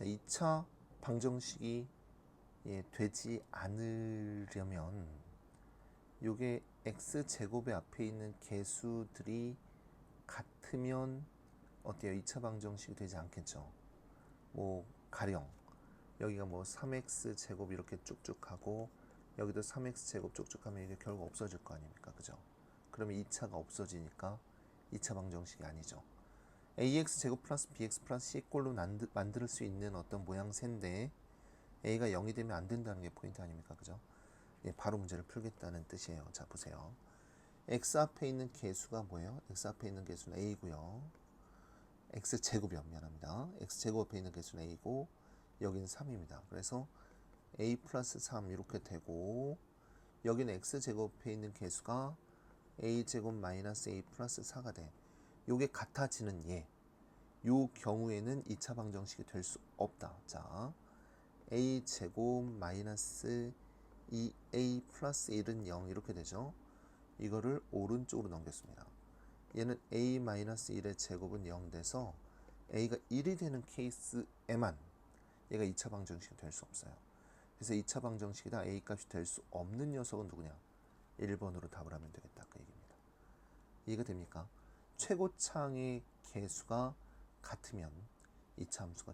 자, 2차 방정식이 예, 되지 않으려면 요게 x 제곱의 앞에 있는 개수들이 같으면 어때요? 2차 방정식이 되지 않겠죠. 뭐 가령 여기가 뭐 3x 제곱 이렇게 쭉쭉 하고 여기도 3x 제곱 쭉쭉 하면 이게 결국 없어질 거 아닙니까? 그죠? 그러면 2차가 없어지니까 2차 방정식이 아니죠. Ax 제곱 플러스 bx 플러스 c꼴로 만들, 만들 수 있는 어떤 모양새인데 a가 0이 되면 안 된다는 게 포인트 아닙니까? 그죠? 예, 바로 문제를 풀겠다는 뜻이에요. 자, 보세요. x 앞에 있는 개수가 뭐예요? x 앞에 있는 개수는 a고요. x 제곱이요. 미안합니다. x 제곱 앞에 있는 개수는 a고 여기는 3입니다. 그래서 a 플러스 3 이렇게 되고 여기는 x 제곱에 있는 개수가 a 제곱 마이너스 a 플러스 4가 돼. 요게 같아지는 예. 요 경우에는 2차 방정식이 될 수 없다. 자, a 제곱 마이너스 2a 플러스 1은 0 이렇게 되죠. 이거를 오른쪽으로 넘겼습니다. 얘는 a 마이너스 1의 제곱은 0 돼서 a가 1이 되는 케이스에만 얘가 2차 방정식이 될 수 없어요. 그래서 2차 방정식이다 a 값이 될 수 없는 녀석은 누구냐? 1번으로 답을 하면 되겠다 그 얘기입니다. 이해가 됩니까? 최고창의 개수가 같으면 2차 함수가